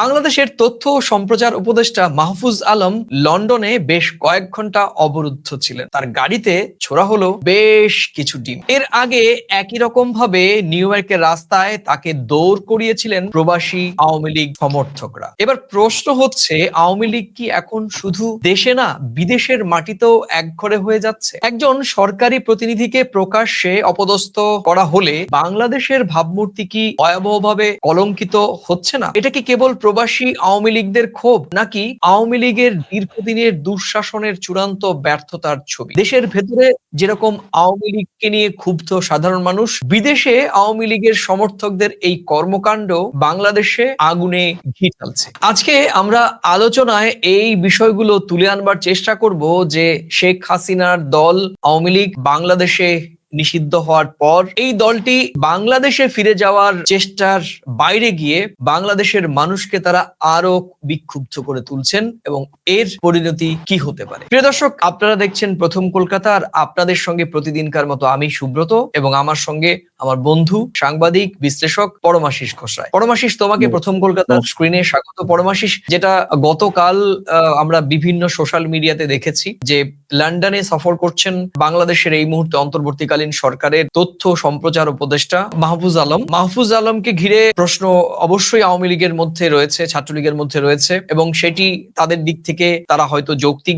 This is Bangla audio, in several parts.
বাংলাদেশের তথ্য ও সম্প্রচার উপদেষ্টা মাহফুজ আলম লন্ডনে বেশ কয়েক ঘণ্টা অবরুদ্ধ ছিলেন। তার গাড়িতে ছোড়া হলো বেশ কিছু ডিম। এর আগে একই রকম ভাবে নিউ ইয়র্কের রাস্তায় তাকে দৌড় করিয়েছিলেন প্রবাসী আওয়ামী লীগ সমর্থকরা। এবার প্রশ্ন হচ্ছে, আওয়ামী লীগ কি এখন শুধু দেশে না, বিদেশের মাটিতেও একঘরে হয়ে যাচ্ছে? একজন সরকারি প্রতিনিধিকে প্রকাশ্যে অপদস্থ করা হলে বাংলাদেশের ভাবমূর্তি কি ভয়াবহভাবে কলঙ্কিত হচ্ছে না? এটা কি কেবল প্রবাসী আওয়ামী লীগদের ক্ষোভ নাকি আওয়ামী লীগের দীর্ঘদিনের দুঃশাসনের চূড়ান্ত ব্যর্থতার ছবি? দেশের ভেতরে যেরকম আওয়ামী লীগকে নিয়ে ক্ষুব্ধ সাধারণ মানুষ, বিদেশে আওয়ামী লীগের সমর্থকদের এই কর্মকাণ্ড বাংলাদেশে আগুনে ঘি ঢালছে। আজকে আমরা আলোচনায় এই বিষয়গুলো তুলে আনবার চেষ্টা করব যে শেখ হাসিনার দল আওয়ামী লীগ বাংলাদেশে নিষিদ্ধ হওয়ার পর এই দলটি বাংলাদেশে ফিরে যাওয়ার চেষ্টার বাইরে গিয়ে বাংলাদেশের মানুষকে তারা আরও বিক্ষুব্ধ করে তুলছেন এবং এর পরিণতি কি হতে পারে? প্রিয় দর্শক আপনারা দেখছেন প্রথম কলকাতা আর আপনাদের সঙ্গে প্রতিদিনকার মতো আমি সুব্রত এবং আমার সঙ্গে আমার বন্ধু সাংবাদিক বিশ্লেষক পরমাশিস খোসরায় পরমাশিস তোমাকে প্রথম কলকাতার স্ক্রিনে স্বাগত। পরমাশিস যেটা গতকাল আহ, আমরা বিভিন্ন সোশ্যাল মিডিয়াতে দেখেছি যে লন্ডনে সফর করছেন বাংলাদেশের এই মুহূর্তে অন্তর্বর্তীকালীন সরকারের তথ্য সম্প্রচার উপদেষ্টা মাহফুজ আলম। মাহফুজ আলমকে ঘিরে প্রশ্ন অবশ্যই আওয়ামী লীগের মধ্যে রয়েছে, ছাত্রলীগের মধ্যে রয়েছে এবং সেটি তাদের দিক থেকে তারা হয়তো যৌক্তিক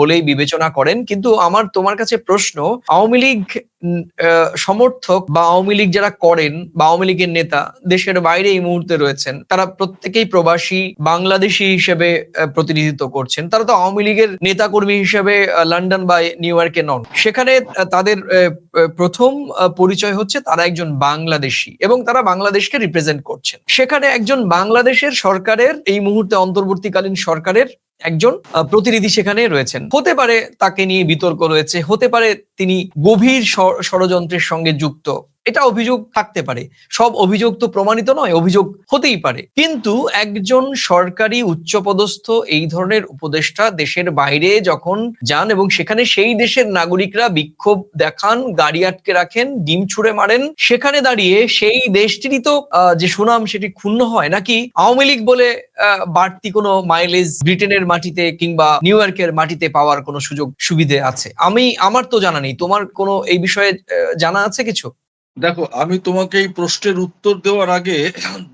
বলেই বিবেচনা করেন। কিন্তু আমার, তোমার কাছে প্রশ্ন, আওয়ামী লীগ সমর্থক বা আওয়ামী লীগ যারা করেন বা আওয়ামী লীগের নেতা, দেশের বাইরে এই মুহূর্তে রয়েছেন, তারা প্রত্যেকেই প্রবাসী, বাংলাদেশি হিসেবে প্রতিনিধিত্ব করছেন। তারা তো আওয়ামী লীগের নেতা কর্মী হিসেবে লন্ডন বা নিউ ইয়র্কে নন। সেখানে তাদের প্রথম পরিচয় হচ্ছে তারা একজন বাংলাদেশি এবং তারা বাংলাদেশকে রিপ্রেজেন্ট করছেন। সেখানে একজন বাংলাদেশের সরকারের, এই মুহূর্তে অন্তর্বর্তীকালীন সরকারের একজন প্রতিনিধি সেখানে রয়েছেন। হতে পারে তাকে নিয়ে বিতর্ক রয়েছে, হতে পারে তিনি গভীর ষড়যন্ত্রের সঙ্গে যুক্ত। এটা অভিযোগ থাকতে পারে। সব অভিযোগ তো প্রমাণিত নয়, অভিযোগ হতেই পারে। কিন্তু একজন সরকারি উচ্চপদস্থ এই ধরনের উপদেষ্টা দেশের বাইরে যখন যান এবং সেখানে সেই দেশের নাগরিকরা বিক্ষোভ দেখান, গাড়ি আটকে রাখেন, ডিম ছুঁড়ে মারেন, সেখানে দাঁড়িয়ে সেই দেশটিরই তো যে সুনাম সেটি ক্ষুণ্ণ হয় নাকি আওয়ামী লীগ বলে বাড়তি কোনো মাইলেজ ব্রিটেনের মাটিতে কিংবা নিউ ইয়র্কের মাটিতে পাওয়ার কোনো সুযোগ সুবিধে আছে? আমি, আমার তো জানা নেই। তোমার কোনো এই বিষয়ে জানা আছে কিছু? দেখো, আমি তোমাকে এই প্রশ্নের উত্তর দেওয়ার আগে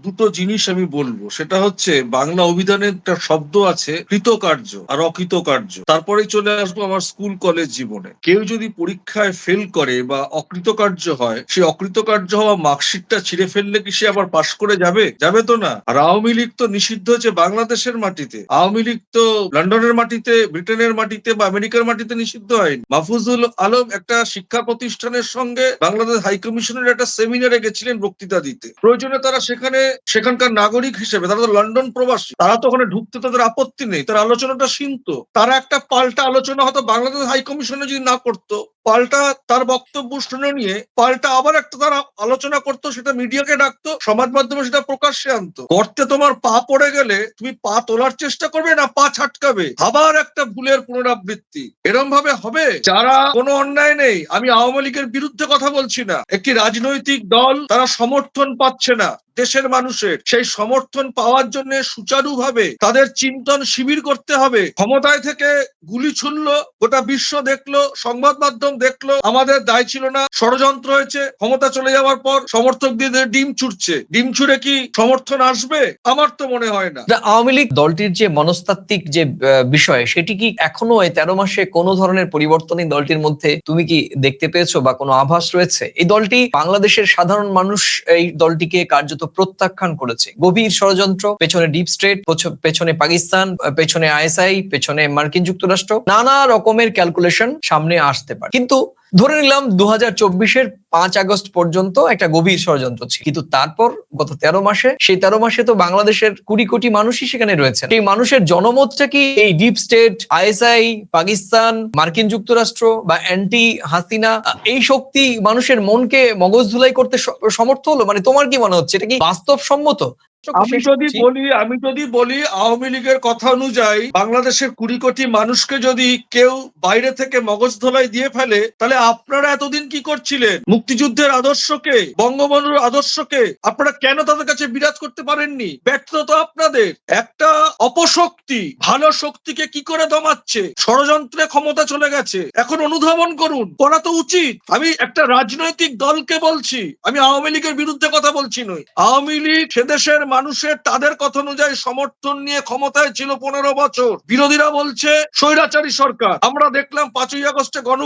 দুটো জিনিস আমি বলব। সেটা হচ্ছে, বাংলা অভিধানের একটা শব্দ আছে, কৃতকার্য আর অকৃতকার্য। তারপরে চলে আসব আমার স্কুল কলেজ জীবনে। কেউ যদি পরীক্ষায় ফেল করে বা অকৃতকার্য হয়, সে অকৃতকার্য হওয়া মার্কশিটটা ছিঁড়ে ফেললে কি সে আবার পাশ করে যাবে? যাবে তো না। আর আওয়ামী লীগ তো নিষিদ্ধ হচ্ছে বাংলাদেশের মাটিতে। আওয়ামী লীগ তো লন্ডনের মাটিতে, ব্রিটেনের মাটিতে বা আমেরিকার মাটিতে নিষিদ্ধ হয়নি। মাহফুজুল আলম একটা শিক্ষা প্রতিষ্ঠানের সঙ্গে বাংলাদেশ হাই কমিশনের একটা সেমিনারে গেছিলেন বক্তৃতা দিতে। প্রয়োজনে তারা সেখানে, সেখানকার নাগরিক হিসেবে, তারা তো লন্ডন প্রবাসী, তারা তো ওখানে ঢুকতে তাদের আপত্তি নেই, তার আলোচনাটা সীমিত তারা একটা পাল্টা আলোচনা হয়তো বাংলাদেশ হাই কমিশনে যদি না করতো পাল্টা তার বক্তব্য শুনে নিয়ে, পাল্টা আবার একটা তারা আলোচনা করতো, সেটা মিডিয়াকে ডাকতো, সমাজ মাধ্যমে সেটা প্রকাশ্যে আনতো। গর্তে তোমার পা পড়ে গেলে তুমি পা তোলার চেষ্টা করবে না পা ছাটকাবে? আবার একটা ভুলের পুনরাবৃত্তি। এরম ভাবে হবে? যারা কোনো অন্যায় নেই, আমি আওয়ামী লীগের বিরুদ্ধে কথা বলছি না। একটি রাজনৈতিক দল তারা সমর্থন পাচ্ছে না। দেশের মানুষের সেই সমর্থন পাওয়ার জন্য সুচারুভাবে তাদের চিন্তন শিবির করতে হবে। ক্ষমতায় থেকে গুলি ছুড়লো, গোটা বিশ্ব দেখল, সংবাদ মাধ্যম দেখল, আমাদের দায় ছিল না, ষড়যন্ত্র হয়েছে, ক্ষমতা চলে যাওয়ার পর সমর্থক দিয়ে ডিম ছুটছে ডিম ছুড়ে কি সমর্থন আসবে? আমার তো মনে হয় না। আওয়ামী লীগ দলটির যে মনস্তাত্ত্বিক যে বিষয়, সেটি কি এখনও এই তেরো মাসে কোনো ধরনের পরিবর্তন এই দলটির মধ্যে তুমি কি দেখতে পেয়েছ বা কোনো আভাস রয়েছে? এই দলটি বাংলাদেশের সাধারণ মানুষ, এই দলটিকে কার্যত প্রত্যাখ্যান করেছে। গভীর ষড়যন্ত্র, পেছনে ডিপ স্টেট পেছনে পাকিস্তান পেছনে আইএসআই, পেছনে মার্কিন যুক্তরাষ্ট্র, নানা রকমের ক্যালকুলেশন সামনে আসতে পারে। কিন্তু ধরে নিলাম দু হাজার চব্বিশের পাঁচ আগস্ট পর্যন্ত একটা গভীর ষড়যন্ত্র ছিল। কিন্তু তারপর গত তেরো মাসে, সেই তেরো মাসে তো বাংলাদেশের কুড়ি কোটি মানুষই সেখানে রয়েছে এই মানুষের জনমতটা কি এই ডিপ স্টেট, আইএসআই, পাকিস্তান, মার্কিন যুক্তরাষ্ট্র বা অ্যান্টি হাসিনা, এই শক্তি মানুষের মনকে মগজ ধুলাই করতে সমর্থ হলো? মানে তোমার কি মনে হচ্ছে? এটা কি বাস্তবসম্মত? আমি যদি বলি আমি যদি বলি আওয়ামী লীগের কথা অনুযায়ী বাংলাদেশের কুড়ি কোটি মানুষকে যদি কেউ বাইরে থেকে মগজ ধোলাই দিয়ে ফেলে তাহলে আপনারা এতদিন কি করছিলেন? মুক্তিযুদ্ধের আদর্শকে বঙ্গবন্ধুর আদর্শকে আপনারা কেন তাদের কাছে বিরাজ করতে পারেননি? ব্যর্থতা আপনাদের। একটা অপশক্তি ভালো শক্তিকে কি করে দমাচ্ছে? ষড়যন্ত্রে ক্ষমতা চলে গেছে। এখন অনুধাবন করুন করা তো উচিত। আমি একটা রাজনৈতিক দলকে বলছি আমি আওয়ামী লীগের বিরুদ্ধে কথা বলছি নই আওয়ামী লীগ সেদেশের মানুষের তাদের কথা অনুযায়ী সমর্থন নিয়ে ক্ষমতায় ছিল পনেরো বছর। বিরোধীরা বলছে, স্বৈরাচারী সরকার। আমরা দেখলাম পাঁচই আগস্টে গণ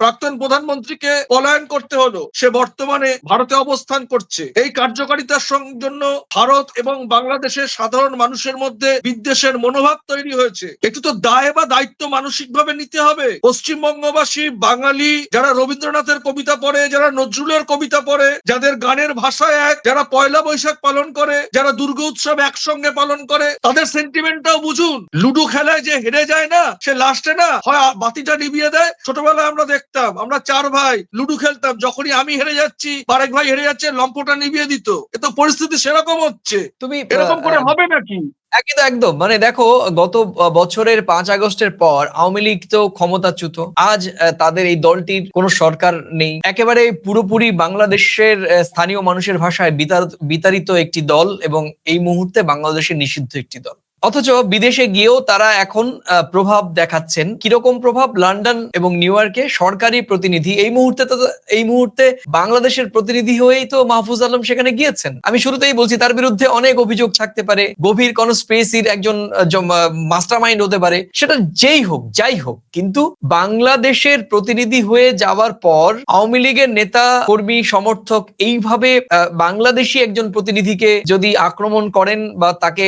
প্রাক্তন প্রধানমন্ত্রীকে পলায়ন করতে হলো। সে বর্তমানে ভারতে অবস্থান করছে। এই কার্যকারিতার জন্য ভারত এবং বাংলাদেশের সাধারণ মানুষের মধ্যে বিদ্বেষের মনোভাব তৈরি হয়েছে। একটু তো দায় বা দায়িত্ব মানসিকভাবে নিতে হবে। পশ্চিমবঙ্গবাসী, বাঙালি, যারা রবীন্দ্রনাথের কবিতা পড়ে, যারা নজরুলের কবিতা পড়ে, যাদের গানের ভাষা এক, যারা পয়লা বৈশাখ পালন করে যারা দুর্গা উৎসব একসঙ্গে পালন করে তাদের সেন্টিমেন্টটাও বুঝুন। লুডো খেলায় যে হেরে যায় না সে লাস্টে না হয় বাতিটা নিভিয়ে দেয়। ছোটবেলায় আমরা দেখতাম আমরা চার ভাই লুডো খেলতাম যখনই আমি হেরে যাচ্ছি আরেক ভাই হেরে যাচ্ছে লম্পটা নিভিয়ে দিত। এ তো পরিস্থিতি সেরকম হচ্ছে। তুমি এরকম করে হবে নাকি? একই তো একদম। মানে দেখো, গত বছরের পাঁচ আগস্টের পর আওয়ামী লীগ তো ক্ষমতাচ্যুত। আজ তাদের এই দলটির কোনো সরকার নেই। একেবারে পুরোপুরি বাংলাদেশের স্থানীয় মানুষের ভাষায় বিতাড়িত একটি দল এবং এই মুহূর্তে বাংলাদেশের নিষিদ্ধ একটি দল। অথচ বিদেশে গিয়েও তারা এখন প্রভাব দেখাচ্ছেন। কীরকম প্রভাব? লন্ডন এবং নিউ ইয়র্কে সরকারি প্রতিনিধি। এই মুহূর্তে তো, এই মুহূর্তে বাংলাদেশের প্রতিনিধি হয়েই তো মাহফুজ আলম সেখানে গিয়েছেন। আমি শুরুতেই বলছি, তার বিরুদ্ধে অনেক অভিযোগ থাকতে পারে। গভীর কোন স্পেসির একজন মাস্টার মাইন্ড হতে পারে। সেটা যেই হোক, যাই হোক, কিন্তু বাংলাদেশের প্রতিনিধি হয়ে যাওয়ার পর আওয়ামী লীগের নেতা, কর্মী, সমর্থক এইভাবে বাংলাদেশি একজন প্রতিনিধিকে যদি আক্রমণ করেন বা তাকে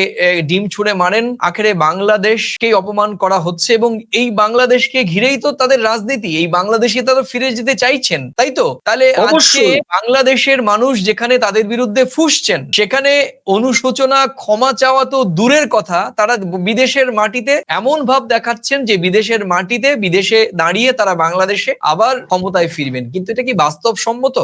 ডিম ছুঁড়ে মারেন আখেরে বাংলাদেশকে অপমান করা হচ্ছে এবং এই বাংলাদেশকে ঘিরেই তো তাদের রাজনীতি। এই বাংলাদেশে তারা ফিরে যেতে চাইছেন তাই তো? তাহলে আজকে বাংলাদেশের মানুষ যেখানে তাদের বিরুদ্ধে ফুসছেন সেখানে অনুশোচনা ক্ষমা চাওয়া তো দূরের কথা। তারা বিদেশের মাটিতে এমন ভাব দেখাচ্ছেন যে বিদেশের মাটিতে বিদেশে দাঁড়িয়ে তারা বাংলাদেশে আবার ক্ষমতায় ফিরবেন। কিন্তু এটা কি বাস্তবসম্মত?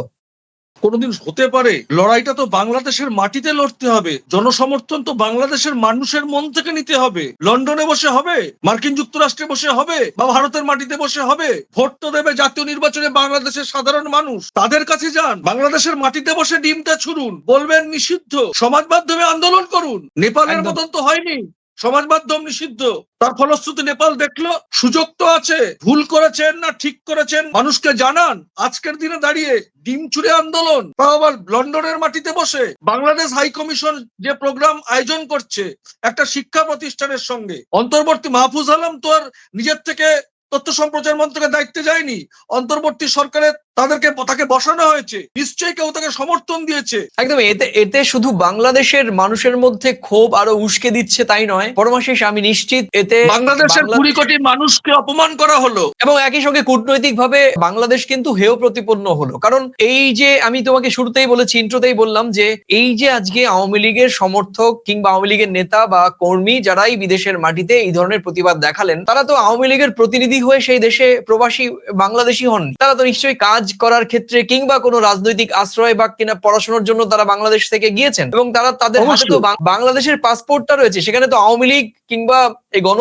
কোনোদিন হতে পারে। লড়াইটা তো বাংলাদেশের মাটিতে লড়তে হবে। জনসমর্থন তো বাংলাদেশের মানুষের মন থেকে নিতে হবে। লন্ডনে বসে হবে মার্কিন যুক্তরাষ্ট্রে বসে হবে বা ভারতের মাটিতে বসে হবে। ভোট তো দেবে জাতীয় নির্বাচনে বাংলাদেশের সাধারণ মানুষ। তাদের কাছে যান বাংলাদেশের মাটিতে বসে ডিমটা ছুড়ুন বলবেন নিষিদ্ধ। সমাজ মাধ্যমে আন্দোলন করুন। নেপালের মতন তো হয়নি। সমাজ মাধ্যম নিষিদ্ধ। তার ফলশ্রুতি নেপাল দেখল, সুযোগ তো আছে, ভুল করেছেন না ঠিক করেছেন, মানুষকে জানান, আজকের দিনে দাঁড়িয়ে ডিম চুড়ে আন্দোলন, তাও আবার লন্ডনের মাটিতে বসে। বাংলাদেশ হাই কমিশন যে প্রোগ্রাম আয়োজন করছে, একটা শিক্ষা প্রতিষ্ঠানের সঙ্গে। অন্তর্বর্তী মাহফুজ আলম তো আর নিজের থেকে তথ্য সম্প্রচার মন্ত্রকের দায়িত্বে যায়নি। অন্তর্বর্তী সরকারের তাদেরকে তাকে বসানো হয়েছে। নিশ্চয়ই কেউ তাকে সমর্থন দিয়েছে। একদম এতে এতে শুধু বাংলাদেশের মানুষের মধ্যে ক্ষোভ আরও উস্কে দিচ্ছে তাই নয়। পরমাশেষ আমি নিশ্চিত এতে বাংলাদেশের কুড়ি কোটি মানুষকে অপমান করা হলো। এবং একই সঙ্গে কূটনৈতিক ভাবে বাংলাদেশ কিন্তু হেয় প্রতিপন্ন হলো। কারণ এই যে আমি তোমাকে শুরুতেই বলেছি ইন্ট্রোতেই বললাম যে এই যে আজকে আওয়ামী লীগের সমর্থক কিংবা আওয়ামী লীগের নেতা বা কর্মী যারাই বিদেশের মাটিতে এই ধরনের প্রতিবাদ দেখালেন তারা তো আওয়ামী লীগের প্রতিনিধি হয়ে সেই দেশে প্রবাসী বাংলাদেশি হন তারা তো নিশ্চয়ই কাজ করার ক্ষেত্রে কিংবা কোনো রাজনৈতিক আশ্রয় বা কিনা পড়াশোনার জন্য তারা বাংলাদেশ থেকে গিয়েছেন এবং তারা তাদের হাতে তো বাংলাদেশের পাসপোর্টটা রয়েছে। সেখানে তো আওয়ামী লীগ কিংবা এই গণ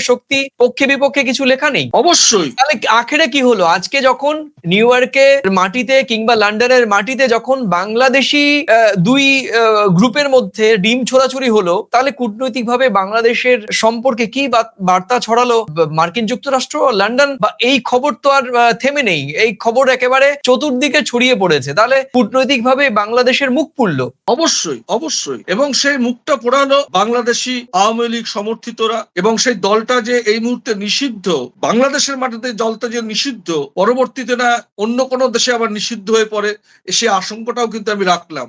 শক্তি পক্ষে বিপক্ষে কিছু লেখা নেই। অবশ্যই। তাহলে আখেরে কি হলো? আজকে যখন নিউ ইয়র্কের মাটিতে কিংবা লন্ডনের মাটিতে যখন বাংলাদেশি দুই গ্রুপের মধ্যে ডিম ছোড়াছুরি হলো তাহলে কূটনৈতিক ভাবে বাংলাদেশের সম্পর্কে কি বার্তা ছড়ালো মার্কিন যুক্তরাষ্ট্র লন্ডন? বা এই খবর তো আর থেমে নেই। এই খবর একেবারে চতুর্দিকে ছড়িয়ে পড়েছে। তাহলে কূটনৈতিক ভাবে বাংলাদেশের মুখ পুড়লো। অবশ্যই অবশ্যই। এবং সেই মুখটা পোড়ালো বাংলাদেশি আওয়ামী লীগ সমর্থিতরা এবং সেই দলটা যে এই মুহূর্তে নিষিদ্ধ, বাংলাদেশের মাটিতে দলটা যে নিষিদ্ধ, পরবর্তীতে না অন্য কোনো দেশে আবার নিষিদ্ধ হয়ে পড়ে, সে আশঙ্কাটাও কিন্তু আমি রাখলাম।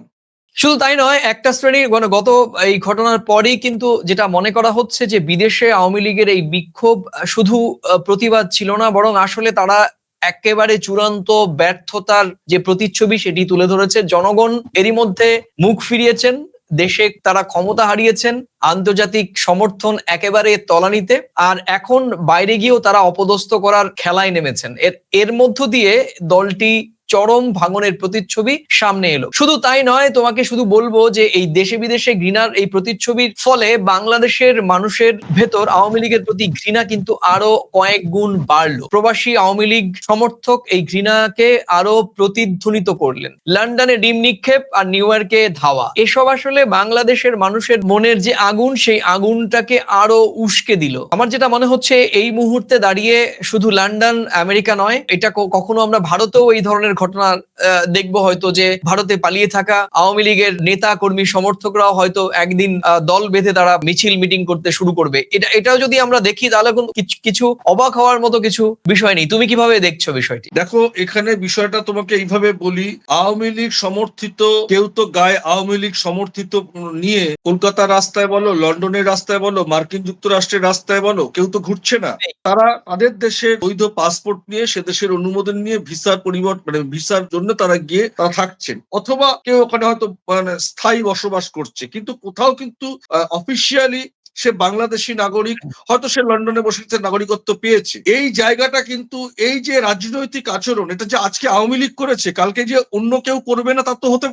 শুধু তাই নয়, একটা শ্রেণির মানে গত এই ঘটনার পরেই কিন্তু যেটা মনে করা হচ্ছে যে বিদেশে আওয়ামী লীগের এই বিক্ষোভ শুধু প্রতিবাদ ছিল না, বরং আসলে তারা একেবারে চূড়ান্ত ব্যর্থতার যে প্রতিচ্ছবি সেটি তুলে ধরেছে। জনগণ এরই মধ্যে মুখ ফিরিয়েছেন। দেশে তারা ক্ষমতা হারিয়েছেন, আন্তর্জাতিক সমর্থন একেবারে তলানিতে, আর এখন বাইরে গিয়েও তারা অপদস্থ করার খেলায় নেমেছেন। এর এর মধ্য দিয়ে দলটি চরম ভাঙনের প্রতিচ্ছবি সামনে এলো। শুধু তাই নয়, তোমাকে শুধু বলব যে এই দেশে বিদেশে ঘৃণার এই প্রতিচ্ছবির ফলে বাংলাদেশের মানুষের ভেতর আওয়ামী লীগের প্রতি ঘৃণা কিন্তু আরও কয়েক গুণ বাড়লো। প্রবাসী আওয়ামী লীগ সমর্থক এই ঘৃণাকে আরও প্রতিধ্বনিত করলেন। লন্ডনে ডিম নিক্ষেপ আর নিউ ইয়র্কে ধাওয়া। এসব আসলে বাংলাদেশের মানুষের মনের যে আগুন, সেই আগুনটাকে আরও উস্কে দিল। আমার যেটা মনে হচ্ছে, এই মুহূর্তে দাঁড়িয়ে শুধু লন্ডন, আমেরিকা নয়, এটা কখনো আমরা ভারতেও এই ধরনের ঘটনা দেখব হয়তো যে ভারতে পালিয়ে থাকা আওয়ামী লীগের নেতা কর্মী সমর্থকরাও হয়তো একদিন দল বেঁধে তারা মিছিল মিটিং করতে শুরু করবে। এটা এটাও যদি আমরা দেখি তাহলে কিছু- অবাক হওয়ার মতো কিছু বিষয় নেই। তুমি কীভাবে দেখছ বিষয়টি? দেখো এখানে বিষয়টা তোমাকে এইভাবে বলি আওয়ামী লীগ সমর্থিত কেউ তো গায়ে আওয়ামী লীগ সমর্থিত নিয়ে কলকাতার রাস্তায় বলো লন্ডনের রাস্তায় বলো মার্কিন যুক্তরাষ্ট্রের রাস্তায় বলো কেউ তো ঘুরছে না। তারা তাদের দেশের বৈধ পাসপোর্ট নিয়ে সে দেশের অনুমোদন নিয়ে ভিসার পরিবর্তন মানে ভিসার জন্য তারা গিয়ে তারা থাকছেন। অথবা কেউ ওখানে হয়তো মানে স্থায়ী বসবাস করছে। কিন্তু কোথাও কিন্তু অফিসিয়ালি সে বাংলাদেশি নাগরিক, হয়তো সে লন্ডনে বসে নাগরিকত্ব পেয়েছে। এই জায়গাটা কিন্তু, এই যে রাজনৈতিক আচরণ, এটা যে আজকে আওয়ামী লীগ করেছে, কালকে যে অন্য কেউ করবে না, তা তো হতে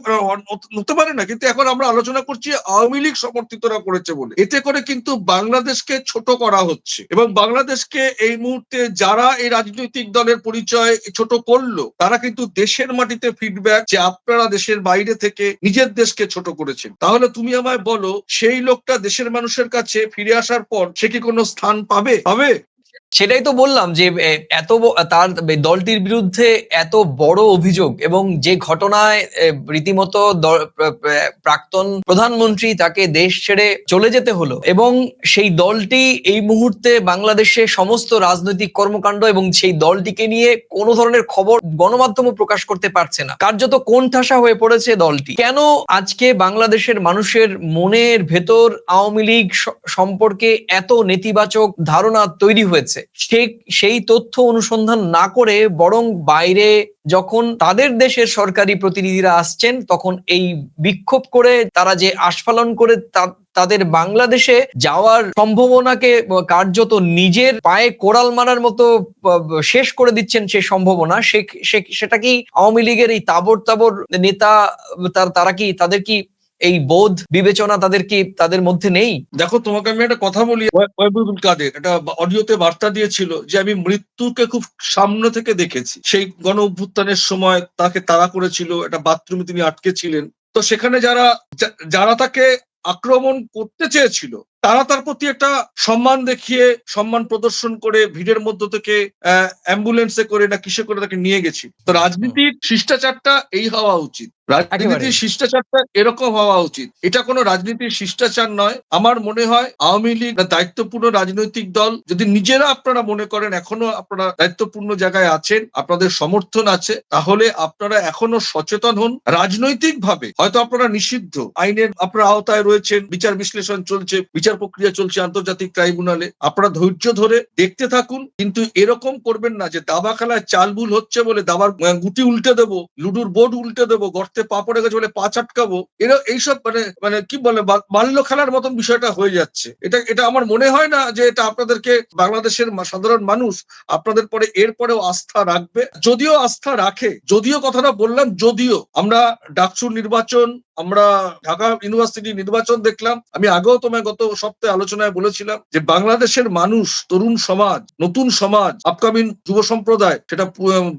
হতে পারে না। কিন্তু এখন আমরা আলোচনা করছি আওয়ামী লীগ সমর্থিতরা করেছে বলে। এতে করে কিন্তু বাংলাদেশকে ছোট করা হচ্ছে। এবং বাংলাদেশকে এই মুহূর্তে যারা এই রাজনৈতিক দলের পরিচয় ছোট করল, তারা কিন্তু দেশের মাটিতে ফিডব্যাক যে আপনারা দেশের বাইরে থেকে নিজের দেশকে ছোট করেছেন। তাহলে তুমি আমায় বলো, সেই লোকটা দেশের মানুষের কাছে ফিরে আসার পর সে কি কোনো স্থান পাবে? পাবে? সেটাই তো বললাম যে এত তার দলটির বিরুদ্ধে এত বড় অভিযোগ এবং যে ঘটনায় রীতিমতো প্রাক্তন প্রধানমন্ত্রী তাকে দেশ ছেড়ে চলে যেতে হলো এবং সেই দলটি এই মুহূর্তে বাংলাদেশে সমস্ত রাজনৈতিক কর্মকাণ্ড এবং সেই দলটিকে নিয়ে কোনো ধরনের খবর গণমাধ্যমে প্রকাশ করতে পারছে না। কার্যত কোণঠাসা হয়ে পড়েছে দলটি? কেন আজকে বাংলাদেশের মানুষের মনের ভেতর আওয়ামী লীগ সম্পর্কে এত নেতিবাচক ধারণা তৈরি হয়েছে? সে, সেই তথ্য অনুসন্ধান না করে বরং বাইরে যখন তাদের দেশের সরকারি প্রতিনিধিরা আসছেন, তখন এই বিক্ষোভ করে তারা যে আস্ফালন করে তাদের বাংলাদেশে যাওয়ার সম্ভাবনাকে কার্যত নিজের পায়ে কোড়াল মারার মতো শেষ করে দিচ্ছেন সম্ভাবনা। সে- সে- সেটা কি আওয়ামী লীগের এই তাবর তাবর নেতা তারা কি, তাদের কি এই বোধ বিবেচনা তাদের কি তাদের মধ্যে নেই? দেখো তোমাকে আমি একটা কথা বলি। ওয়ে- ওয়েবুল কাদের একটা অডিওতে বার্তা দিয়েছিল যে আমি মৃত্যুকে খুব সামনে থেকে দেখেছি। সেই গণ অভ্যুত্থানের সময় তাকে তাড়া করেছিল একটা বাথরুমে তিনি আটকে ছিলেন। তো সেখানে যারা যারা তাকে আক্রমণ করতে চেয়েছিল তারা তার প্রতি একটা সম্মান দেখিয়ে সম্মান প্রদর্শন করে ভিড়ের মধ্য থেকে অ্যাম্বুলেন্সে করে না কিসে করে তাকে নিয়ে গেছি তো রাজনীতির শিষ্টাচারটা এই হওয়া উচিত। রাজনীতির শিষ্টাচারটা এরকম হওয়া উচিত। এটা কোনো রাজনীতির শিষ্টাচার নয়। আমার মনে হয় আওয়ামী লীগ দায়িত্বপূর্ণ রাজনৈতিক দল। যদি নিজেরা আপনারা মনে করেন এখনও আপনারা দায়িত্বপূর্ণ জায়গায় আছেন আপনাদের সমর্থন আছে তাহলে আপনারা এখনও সচেতন হন। রাজনৈতিক ভাবে হয়তো আপনারা নিষিদ্ধ। আইনের আপনারা আওতায় রয়েছেন বিচার বিশ্লেষণ চলছে বিচার প্রক্রিয়া চলছে আন্তর্জাতিক ট্রাইব্যুনালে। আপনারা ধৈর্য ধরে দেখতে থাকুন কিন্তু এরকম করবেন না যে দাবা খেলায় চাল ভুল হচ্ছে বলে দাবার গুটি উল্টে দেবো লুডুর বোর্ড উল্টে দেবো গর্তে পা পড়ে গেছে বলে পা চাটকাবো এরা এইসব মানে মানে কি বলে বাল্য খেলার মতন বিষয়টা হয়ে যাচ্ছে। এটা এটা আমার মনে হয় না যে এটা আপনাদেরকে বাংলাদেশের সাধারণ মানুষ আপনাদের পরে এরপরেও আস্থা রাখবে। যদিও আস্থা রাখে, যদিও কথাটা বললাম, যদিও আমরা ডাকসুর নির্বাচন আমরা ঢাকা ইউনিভার্সিটি নির্বাচন দেখলাম। আমি আগেও তোমায় গত সপ্তাহে আলোচনায় বলেছিলাম যে বাংলাদেশের মানুষ, তরুণ সমাজ, নতুন সমাজ আপকামিং যুব সম্প্রদায়, সেটা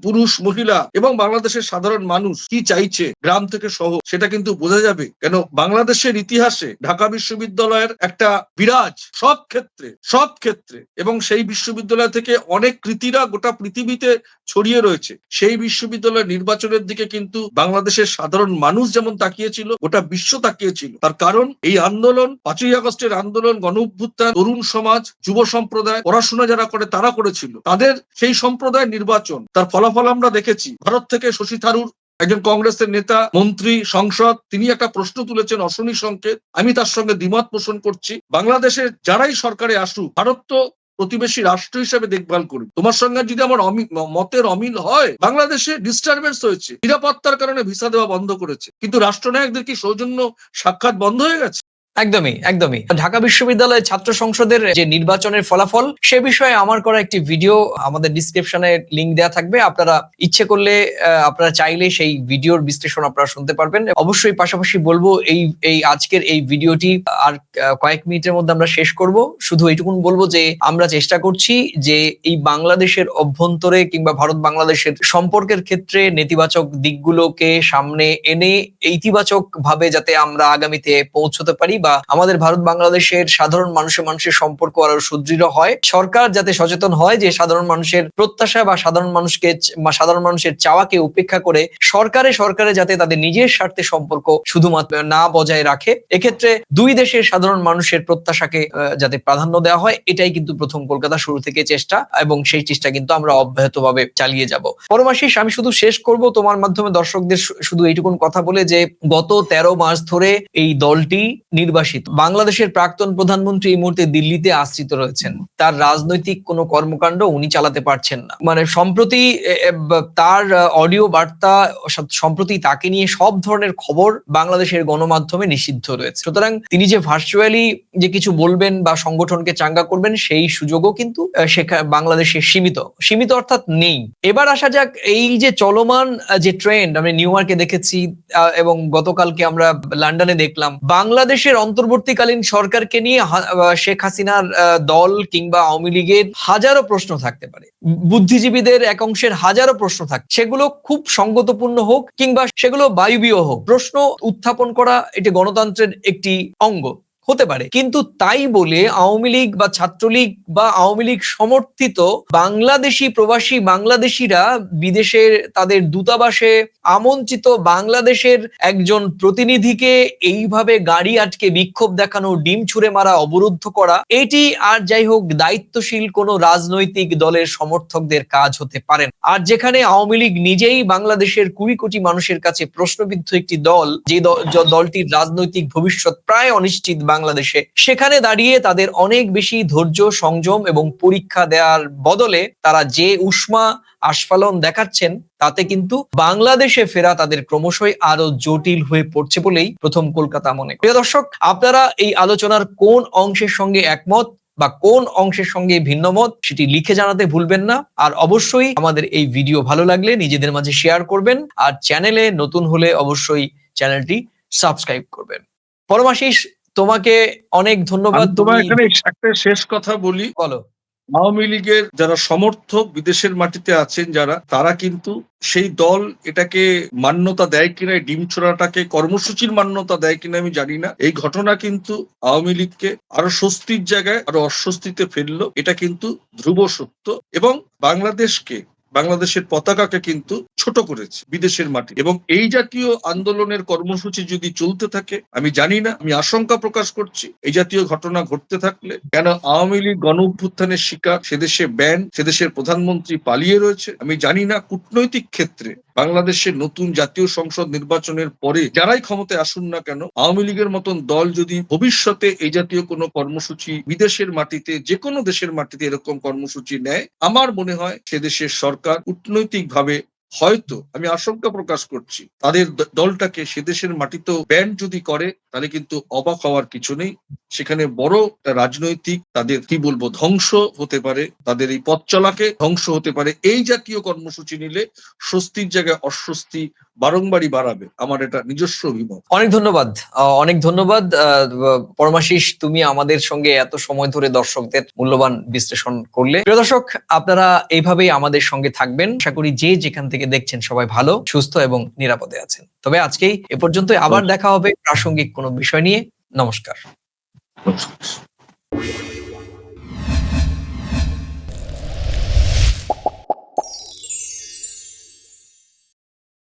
পুরুষ, মহিলা এবং বাংলাদেশের সাধারণ মানুষ কি চাইছে, গ্রাম থেকে শহর, সেটা কিন্তু বোঝা যাবে। কেন বাংলাদেশের ইতিহাসে ঢাকা বিশ্ববিদ্যালয়ের একটা বিরাজ সব ক্ষেত্রে সব ক্ষেত্রে এবং সেই বিশ্ববিদ্যালয় থেকে অনেক কৃতিরা গোটা পৃথিবীতে ছড়িয়ে রয়েছে। সেই বিশ্ববিদ্যালয়ের নির্বাচনের দিকে কিন্তু বাংলাদেশের সাধারণ মানুষ যেমন তাকিয়েছিল, গোটা বিশ্ব তাকিয়েছিল। তার কারণ, এই আন্দোলন, পাঁচই আগস্টের আন্দোলন গণ অভ্যুত্থান তরুণ সমাজ, যুব সম্প্রদায়, পড়াশোনা যারা করে তারা করেছিল। তাদের সেই সম্প্রদায় নির্বাচন। তার ফলাফল আমরা দেখেছি। ভারত থেকে শশী থারুর একজন কংগ্রেসের নেতা, মন্ত্রী, সংসদ, তিনি একটা প্রশ্ন তুলেছেন অশনি সংকেত। আমি তার সঙ্গে দ্বিমত পোষণ করছি। বাংলাদেশের যারাই সরকারে আসুক, ভারত তো প্রতিবেশী রাষ্ট্র হিসেবে দেখভাল করি তোমার সঙ্গে যদি আমার মতের অমিল হয়, বাংলাদেশে ডিস্টারবেন্স হয়েছে। নিরাপত্তার কারণে ভিসা দেওয়া বন্ধ করেছে। কিন্তু রাষ্ট্রনায়কদের কি সৌজন্য সাক্ষাৎ বন্ধ হয়ে গেছে? একদমই একদমই। ঢাকা বিশ্ববিদ্যালয়ের ছাত্র সংসদের যে নির্বাচনের ফলাফল, সে বিষয়ে আমার করা একটি ভিডিও আমাদের ডিসক্রিপশনে লিংক দেওয়া থাকবে। আপনারা ইচ্ছে করলে আপনারা চাইলে সেই ভিডিওর বিশ্লেষণ আপনারা শুনতে পারবেন। অবশ্যই পাশাপাশি বলব, এই এই আজকের এই ভিডিওটি আর কয়েক মিনিটের মধ্যে আমরা শেষ করব। শুধু এইটুকুন বলব যে, আমরা চেষ্টা করছি যে এই বাংলাদেশের অভ্যন্তরে কিংবা ভারত বাংলাদেশের সম্পর্কের ক্ষেত্রে নেতিবাচক দিকগুলোকে সামনে এনে ইতিবাচক ভাবে যাতে আমরা আগামীতে পৌঁছতে পারি বা আমাদের ভারত বাংলাদেশের সাধারণ মানুষের মানুষের সম্পর্ক আরও সুদৃঢ় হয়। সরকার যাতে সচেতন হয় যে সাধারণ মানুষের প্রত্যাশা বা সাধারণ মানুষকে বা সাধারণ মানুষের চাওয়াকে উপেক্ষা করে সরকারে সরকারে যাতে তাদের নিজের স্বার্থে সম্পর্ক শুধুমাত্র না বজায় রাখে। এক্ষেত্রে দুই দেশের সাধারণ মানুষের প্রত্যাশাকে যাতে প্রাধান্য দেওয়া হয়, এটাই কিন্তু প্রথম কলকাতা শুরু থেকে চেষ্টা এবং সেই চেষ্টা কিন্তু আমরা অব্যাহতভাবে চালিয়ে যাব। পরমাশিস, আমি শুধু শেষ করব। তোমার মাধ্যমে দর্শকদের শুধু এইটুকুন কথা বলে যে গত তেরো মাস ধরে এই দলটি নির্বাসিত। বাংলাদেশের প্রাক্তন প্রধানমন্ত্রী এই মুহূর্তে দিল্লিতে আশ্রিত রয়েছেন। তার রাজনৈতিক কোনো কর্মকাণ্ড উনি চালাতে পারছেন না। মানে সম্প্রতি তার অডিও বার্তা সম্প্রতি তাকে নিয়ে সব ধরনের খবর বাংলাদেশের গণমাধ্যমে নিষিদ্ধ রয়েছে। সুতরাং তিনি যে ভার্চুয়ালি যে কিছু বলবেন বা সংগঠনকে চাঙ্গা করবেন সেই সুযোগও কিন্তু বাংলাদেশে সীমিত। সীমিত অর্থাৎ নেই। এবার আসা যাক এই যে চলমান যে ট্রেন্ড, আমরা নিউ ইয়র্কে দেখেছি এবং গতকালকে আমরা লন্ডনে দেখলাম, বাংলাদেশের অন্তর্বর্তীকালীন সরকারকে নিয়ে শেখ হাসিনার দল কিংবা আওয়ামী লীগের হাজারো প্রশ্ন থাকতে পারে। বুদ্ধিজীবীদের এক অংশের হাজারো প্রশ্ন থাকে সেগুলো খুব সঙ্গতপূর্ণ হোক কিংবা সেগুলো বায়বীয় হোক। প্রশ্ন উত্থাপন করা এটি গণতন্ত্রের একটি অঙ্গ। হতে পারে। কিন্তু তাই বলে আওয়ামী লীগ বা ছাত্রলীগ বা আওয়ামী লীগ সমর্থিত বাংলাদেশি প্রবাসী বাংলাদেশিরা বিদেশের তাদের দূতাবাসে আমন্ত্রিত বাংলাদেশের একজন প্রতিনিধিকে এইভাবে গাড়ি আটকে বিক্ষোভ দেখানো, ডিম ছুঁড়ে মারা, অবরুদ্ধ করা, এটি আর যাই হোক দায়িত্বশীল কোনো রাজনৈতিক দলের সমর্থকদের কাজ হতে পারে আর যেখানে আওয়ামী লীগ নিজেই বাংলাদেশের কুড়ি কোটি মানুষের কাছে প্রশ্নবিদ্ধ একটি দল যে দলটির রাজনৈতিক ভবিষ্যৎ প্রায় অনিশ্চিত বাংলাদেশে, সেখানে দাঁড়িয়ে তাদের অনেক বেশি ধৈর্য, সংযম এবং পরীক্ষা দেওয়ার বদলে তারা যে উষ্মা আস্ফালন দেখাচ্ছেন, তাতে কিন্তু বাংলাদেশে ফেরা তাদের ক্রমশই আরও জটিল হয়ে পড়ছে বলেই প্রথম কলকাতা মনে প্রিয় দর্শক, আপনারা এই আলোচনার কোন অংশের সঙ্গে একমত বা কোন অংশের সঙ্গে ভিন্নমত সেটি লিখে জানাতে ভুলবেন না। আর অবশ্যই আমাদের এই ভিডিও ভালো লাগলে নিজেদের মাঝে শেয়ার করবেন আর চ্যানেলে নতুন হলে অবশ্যই চ্যানেলটি সাবস্ক্রাইব করবেন। পরমাশিস তোমাকে অনেক ধন্যবাদ তোমার এখানে একটা শেষ কথা বলি। বলো। আওয়ামী লীগের যারা সমর্থক বিদেশের মাটিতে আছেন যারা তারা কিন্তু সেই দল এটাকে মান্যতা দেয় কিনা ডিম ছোড়াটাকে কর্মসূচির মান্যতা দেয় কিনা আমি জানি না। এই ঘটনা কিন্তু আওয়ামী লীগকে আরও স্বস্তির জায়গায় আরও অস্বস্তিতে ফেলল। এটা কিন্তু ধ্রুব সত্য। এবং বাংলাদেশকে বাংলাদেশের পতাকাকে কিন্তু ছোট করেছে বিদেশের মাটি। এবং এই জাতীয় আন্দোলনের কর্মসূচি যদি চলতে থাকে, আমি জানি না, আমি আশঙ্কা প্রকাশ করছি, এই জাতীয় ঘটনা ঘটতে থাকলে কেন আওয়ামী লীগ গণ অভ্যুত্থানের শিকার সেদেশে ব্যান সেদেশের প্রধানমন্ত্রী পালিয়ে রয়েছে, আমি জানি না। কূটনৈতিক ক্ষেত্রে বাংলাদেশের নতুন জাতীয় সংসদ নির্বাচনের পরে যারাই ক্ষমতায় আসুন না কেন, আওয়ামী লীগের মতন দল যদি ভবিষ্যতে এই জাতীয় কোনো কর্মসূচি বিদেশের মাটিতে যে কোনো দেশের মাটিতে এরকম কর্মসূচি নেয়, আমার মনে হয় সে দেশের সরকার কূটনৈতিক ভাবে হয়তো আমি আশঙ্কা প্রকাশ করছি, তাদের দলটাকে সে দেশের মাটিতেও ব্যান্ড যদি করে, তাহলে কিন্তু অবাক হওয়ার কিছু নেই। সেখানে বড় রাজনৈতিক, তাদের কি বলব, ধ্বংস হতে পারে, তাদের এই পথ চলাকে ধ্বংস হতে পারে। এই জাতীয় কর্মসূচি নিলে স্বস্তির জায়গায় অস্বস্তি বারংবারই বাড়াবে। আমার এটা নিজস্ব অভিমত। অনেক ধন্যবাদ। অনেক ধন্যবাদ। পরমাশিস তুমি আমাদের সঙ্গে এত সময় ধরে দর্শকদের মূল্যবান বিশ্লেষণ করলে। প্রিয় দর্শক আপনারা এইভাবেই আমাদের সঙ্গে থাকবেন। আশা করি যে যেখান থেকে দেখছেন সবাই ভালো সুস্থ এবং নিরাপদে আছেন। তবে আজকেই এ পর্যন্ত আবার দেখা হবে প্রাসঙ্গিক কোনো বিষয় নিয়ে। নমস্কার। নমস্কার।